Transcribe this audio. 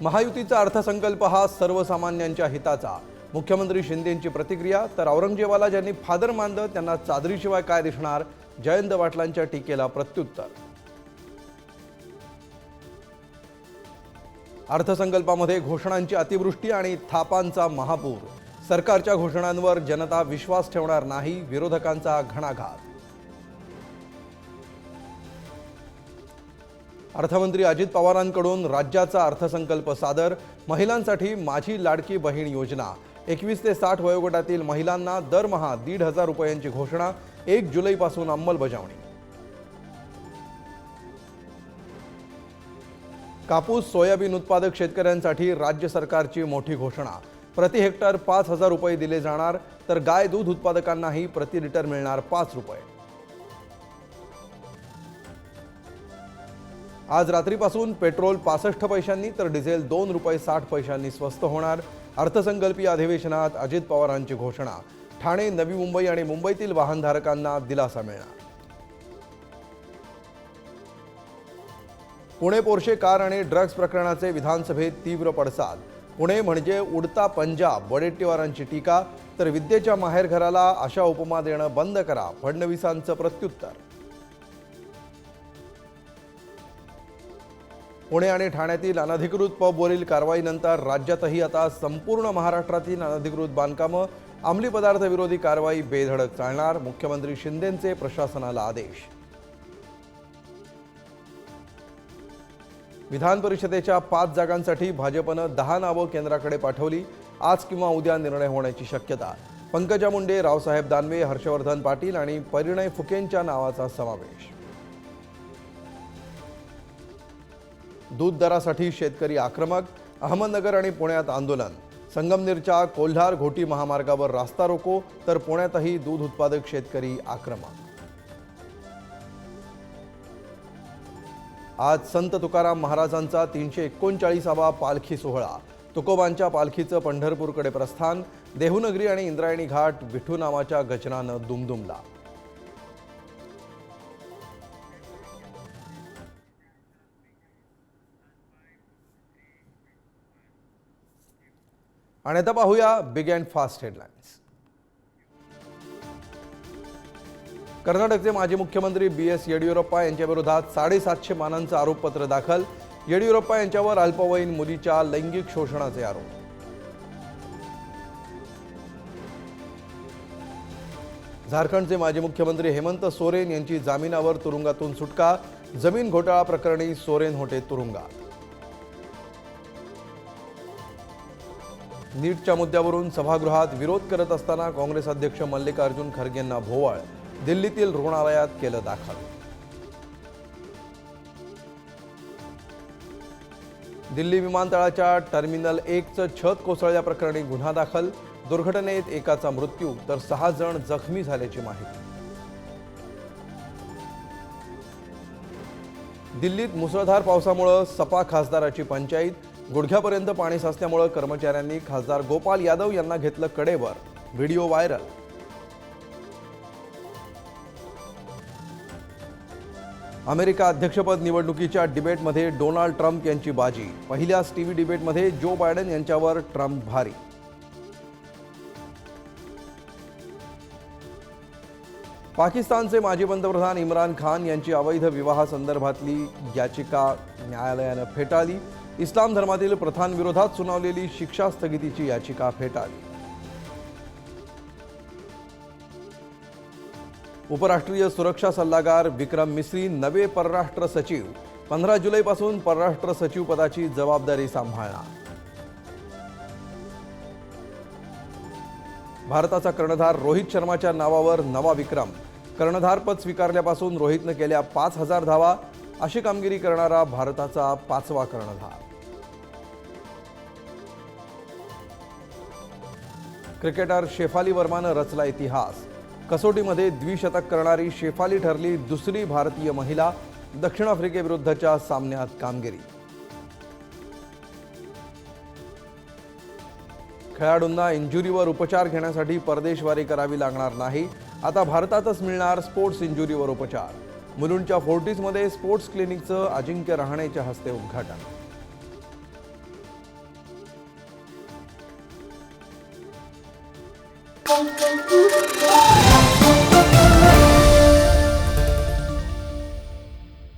महायुतीचा अर्थसंकल्प हा सर्वसामान्यांच्या हिताचा. मुख्यमंत्री शिंदेंची प्रतिक्रिया तर औरंगजेबाला ज्यांनी फादर मानलं त्यांना चादरीशिवाय काय दिसणार? जयंत पाटलांच्या टीकेला प्रत्युत्तर. अर्थसंकल्पामध्ये घोषणांची अतिवृष्टी आणि थापांचा महापूर. सरकारच्या घोषणांवर जनता विश्वास ठेवणार नाही विरोधकांचा घणाघात. अर्थमंत्री अजित पवारांकडून राज्याचा अर्थसंकल्प सादर महिलांसाठी माझी लाडकी बहीण योजना. एकवीस ते साठ वयोगटातील महिलांना दरमहा दीड हजार रुपयांची घोषणा एक जुलैपासून अंमलबजावणी. कापूस सोयाबीन उत्पादक शेतकऱ्यांसाठी राज्य सरकारची मोठी घोषणा. प्रति हेक्टर पाच हजार रुपये दिले जाणार तर गाय दूध उत्पादकांनाही प्रति लिटर मिळणार पाच रुपये. आज रात्रीपासून पेट्रोल पासष्ट पैशांनी तर डिझेल दोन रुपये साठ पैशांनी स्वस्त होणार. अर्थसंकल्पीय अधिवेशनात अजित पवारांची घोषणा. ठाणे नवी मुंबई आणि मुंबईतील वाहनधारकांना दिलासा मिळणार. पुणे पोर्शे कार आणि ड्रग्ज प्रकरणाचे विधानसभेत तीव्र पडसाद. पुणे म्हणजे उडता पंजाब वडेट्टीवारांची टीका. तर विद्येच्या माहेरघराला अशा उपमा देणं बंद करा फडणवीसांचं प्रत्युत्तर. पुणे आणि ठाण्यातील अनधिकृत पबवरील कारवाईनंतर राज्यातही आता संपूर्ण महाराष्ट्रातील अनधिकृत बांधकामं अंमली पदार्थ विरोधी कारवाई बेधडक चालणार मुख्यमंत्री शिंदेंचे प्रशासनाला आदेश. विधान परिषदेच्या पाच जागांसाठी भाजपनं दहा नावं केंद्राकडे पाठवली आज किंवा उद्या निर्णय होण्याची शक्यता. पंकजा मुंडे रावसाहेब दानवे हर्षवर्धन पाटील आणि परिणय फुकेंच्या नावाचा समावेश. दूध दरासाठी शेतकरी आक्रमक अहमदनगर आणि पुण्यात आंदोलन. संगमनेरच्या कोल्हार घोटी महामार्गावर रास्ता रोको तर पुण्यातही दूध उत्पादक शेतकरी आक्रमक. आज संत तुकाराम महाराजांचा तीनशे एकोणचाळीसावा पालखी सोहळा. तुकोबांच्या पालखीचं पंढरपूरकडे प्रस्थान देहूनगरी आणि इंद्रायणी घाट विठू नावाच्या गजरानं दुमदुमला. आणि आता पाहूया बिग अँड फास्ट हेडलाईन्स कर्नाटकचे माजी मुख्यमंत्री बी एस येडियुरप्पा यांच्याविरोधात साडेसातशे मानांचं आरोपपत्र दाखल. येडियुरप्पा यांच्यावर अल्पवयीन मुलीच्या लैंगिक शोषणाचे आरोप. झारखंडचे माजी मुख्यमंत्री हेमंत सोरेन यांची जामिनावर तुरुंगातून सुटका. जमीन घोटाळा प्रकरणी सोरेन होते तुरुंगात. नीटच्या मुद्द्यावरून सभागृहात विरोध करत असताना काँग्रेस अध्यक्ष मल्लिकार्जुन खरगेंना भोवाळ दिल्लीतील रुग्णालयात केलं दाखल. दिल्ली विमानतळाच्या टर्मिनल एकचं छत कोसळल्याप्रकरणी गुन्हा दाखल. दुर्घटनेत एकाचा मृत्यू तर सहा जण जखमी झाल्याची माहिती. दिल्लीत मुसळधार पावसामुळं सपा खासदाराची पंचायत गुडघ्यापर्यंत पाणी साचल्यामुळं कर्मचाऱ्यांनी खासदार गोपाल यादव यांना घेतलं कडेवर. Video viral. अमेरिका अध्यक्षपद निवडणुकीच्या डिबेटमध्ये डोनाल्ड ट्रम्प यांची बाजी. पहिल्याच टीव्ही डिबेटमध्ये जो बायडन यांच्यावर ट्रम्प भारी. पाकिस्तानचे माजी पंतप्रधान इम्रान खान यांची अवैध विवाहासंदर्भातली याचिका न्यायालयानं फेटाळली. इस्लाम धर्मातील प्रथांविरोधात सुनावलेली शिक्षा स्थगितीची याचिका फेटाळली. उपराष्ट्रीय सुरक्षा सल्लागार विक्रम मिस्री नवे परराष्ट्र सचिव पंधरा जुलैपासून परराष्ट्र सचिव पदाची जबाबदारी सांभाळणार. भारताचा कर्णधार रोहित शर्माच्या नावावर नवा विक्रम. कर्णधारपद स्वीकारल्यापासून रोहितनं केल्या पाच हजार धावा अशी कामगिरी करणारा भारताचा पाचवा कर्णधार. क्रिकेटर शेफाली वर्मानं रचला इतिहास. कसोटीमध्ये द्विशतक करणारी शेफाली ठरली दुसरी भारतीय महिला दक्षिण आफ्रिकेविरुद्धच्या सामन्यात कामगिरी. खेळाडूंना इंजुरीवर उपचार घेण्यासाठी परदेशवारी करावी लागणार नाही. आता भारतातच मिळणार स्पोर्ट्स इंजुरीवर उपचार. मुलुंडच्या फोर्टीजमध्ये स्पोर्ट्स क्लिनिकचं अजिंक्य राहण्याच्या हस्ते उद्घाटन Thank you.